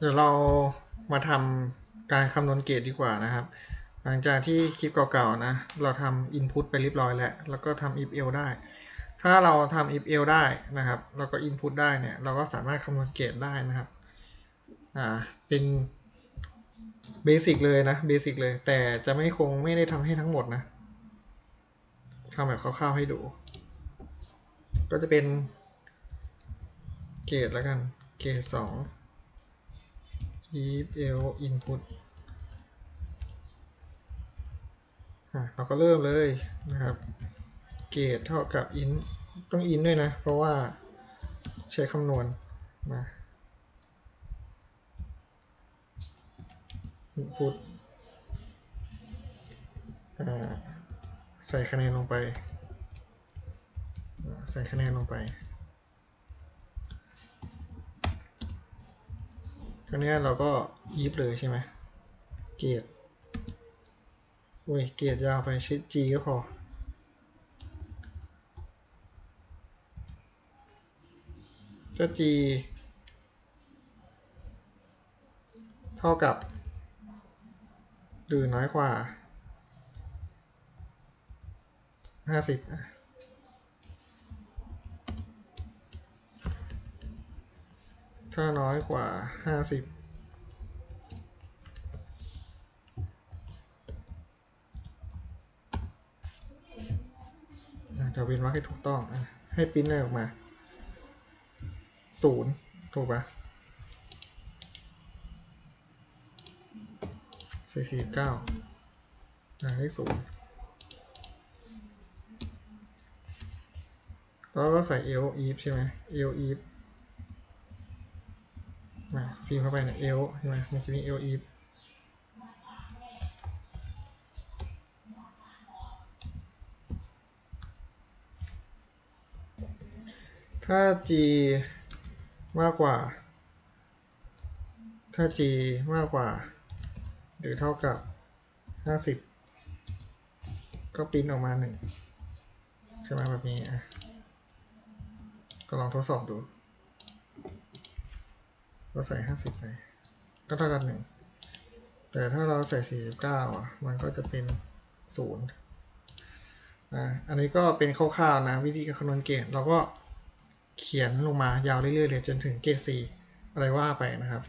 เดี๋ยวเรามาทำการคำนวณเกรดดีกว่านะครับ หลังจากที่คลิปเก่าๆนะ เราทำ input ไปเรียบร้อยแล้ว แล้วก็ทำ if else ได้ ถ้าเราทำ if else ได้นะครับ แล้วก็ input ได้เนี่ย เราก็สามารถคำนวณเกรดได้นะครับ อ่า เป็นเบสิกเลยนะ เบสิกเลย แต่จะไม่คงไม่ได้ทำให้ทั้งหมดนะทำแบบคร่าวๆให้ดู ก็จะเป็นเกรดแล้วกัน เกรดสอง if l input อะเราก็เริ่มเลยนะครับ เกรดเท่ากับ int ต้อง int ด้วยนะ เพราะว่าใช้คำนวณมา input ใส่คะแนนลงไป ใส่คะแนนลงไป ครั้งนี้เราก็ยิบเลยใช่ไหมเกียร์อุ้ยเกียร์ยาวไปชิด G ก็พอ จะ G เท่ากับ หรือน้อยกว่า 50 ถ้าน้อยกว่าห้าสิบจะเว้นวรรคให้ถูกต้อง ให้ปิ้นอะไรออกมาศูนย์ถูกปะสี่สี่เก้าอ่าให้ศูนย์แล้วก็ใส่เอลอีฟใช่ไหมเอลอีฟ พิมพ์เข้าไปในเอลใช่ไหมมันจะมีเอลอีฟถ้า g มากกว่า ถ้า g มากกว่า หรือเท่ากับ 50 ก็ปริ้นออกมาหนึ่งใช่ไหมแบบนี้อะก็ลองทดสอบดู ก็ใส่ 50 ไป ก็เท่ากันหนึ่งแต่ถ้าเราใส่ 49 อะ มันก็จะเป็น0นะอันนี้ก็เป็นคร่าวๆนะ วิธีการคำนวณเกณฑ์เราก็เขียนลงมายาวเรื่อยๆเลยจนถึงเกรด4อะไรว่าไปนะครับ